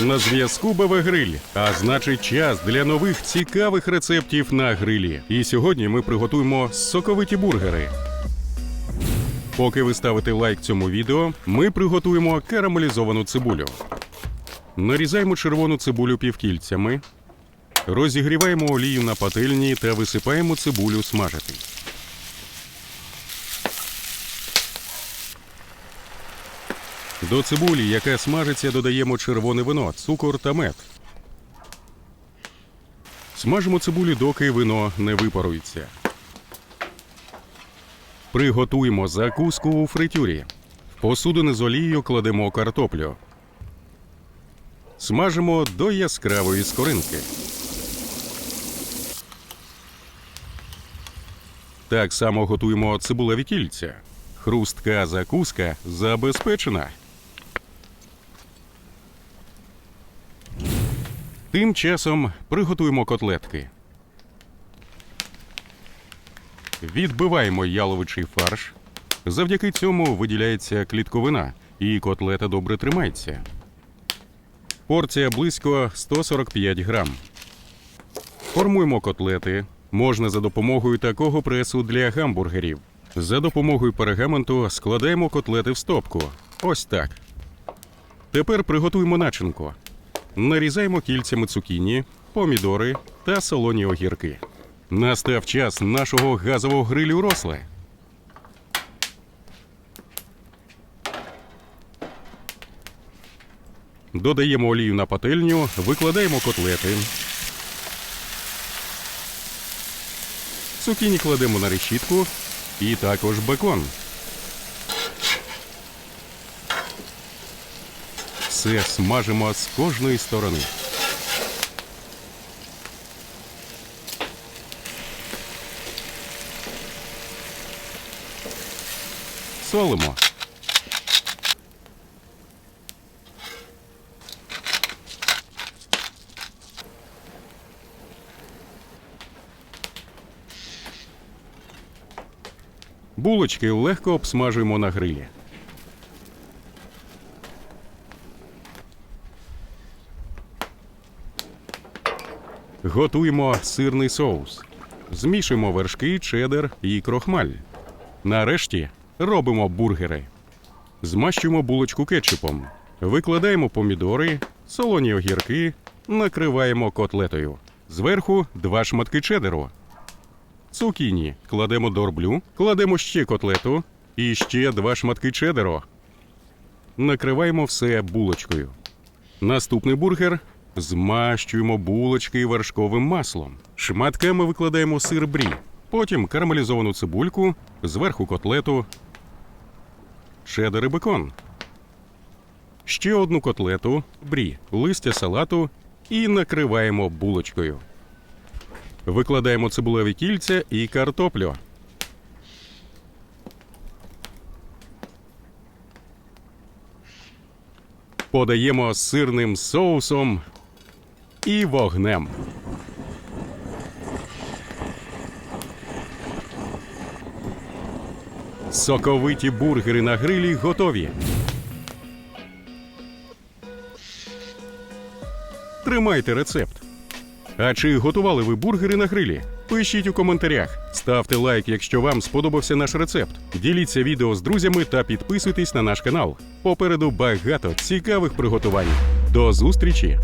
На зв'язку БВ Гриль, а значить час для нових цікавих рецептів на грилі. І сьогодні ми приготуємо соковиті бургери. Поки ви ставите лайк цьому відео, ми приготуємо карамелізовану цибулю. Нарізаємо червону цибулю півкільцями, розігріваємо олію на пательні та висипаємо цибулю смажити. До цибулі, яка смажиться, додаємо червоне вино, цукор та мед. Смажимо цибулю, доки вино не випарується. Приготуємо закуску у фритюрі. В посудини з олією кладемо картоплю. Смажимо до яскравої скоринки. Так само готуємо цибулеві кільця. Хрустка закуска забезпечена. Тим часом приготуємо котлетки. Відбиваємо яловичий фарш. Завдяки цьому виділяється клітковина, і котлета добре тримається. Порція близько 145 грам. Формуємо котлети. Можна за допомогою такого пресу для гамбургерів. За допомогою пергаменту складаємо котлети в стопку. Ось так. Тепер приготуємо начинку. Нарізаємо кільцями цукіні, помідори та солоні огірки. Настав час нашого газового грилю росле. Додаємо олію на пательню, викладаємо котлети. Цукіні кладемо на решітку і також бекон. Все смажимо з кожної сторони. Солимо. Булочки легко обсмажуємо на грилі. Готуємо сирний соус. Змішуємо вершки, чеддер і крохмаль. Нарешті робимо бургери. Змащуємо булочку кетчупом. Викладаємо помідори, солоні огірки, накриваємо котлетою. Зверху два шматки чеддеру. Цукіні кладемо дорблю, кладемо ще котлету і ще два шматки чеддеру. Накриваємо все булочкою. Наступний бургер змащуємо булочки вершковим маслом. Шматками викладаємо сир брі, потім карамелізовану цибульку, зверху котлету, чеддер і бекон. Ще одну котлету, брі, листя салату і накриваємо булочкою. Викладаємо цибулеві кільця і картоплю. Подаємо сирним соусом і вогнем. Соковиті бургери на грилі готові. Тримайте рецепт. А чи готували ви бургери на грилі? Пишіть у коментарях, ставте лайк, якщо вам сподобався наш рецепт. Діліться відео з друзями та підписуйтесь на наш канал. Попереду багато цікавих приготувань. До зустрічі!